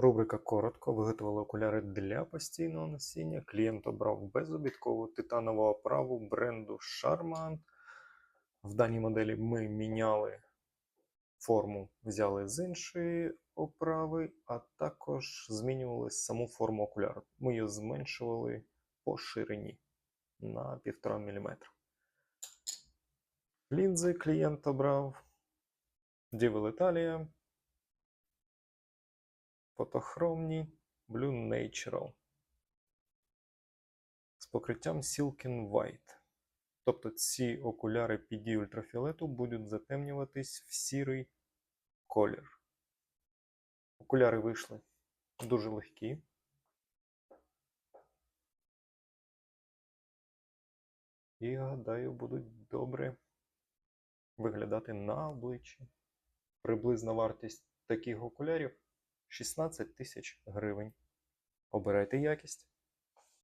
Рубрика коротко. Виготовили окуляри для постійного носіння. Клієнт обрав безобідкову титанову оправу бренду Charman. В даній моделі ми міняли форму, взяли з іншої оправи, а також змінювали саму форму окуляру. Ми її зменшували по ширині на 1,5 мм. Лінзи клієнт обрав. Дівел Італія. Фотохромні Blue Natural. З покриттям Silken White. Тобто ці окуляри під дією ультрафіолету будуть затемнюватись в сірий колір. Окуляри вийшли дуже легкі. І, гадаю, будуть добре виглядати на обличчі. Приблизна вартість таких окулярів 16 тисяч гривень. Обирайте якість.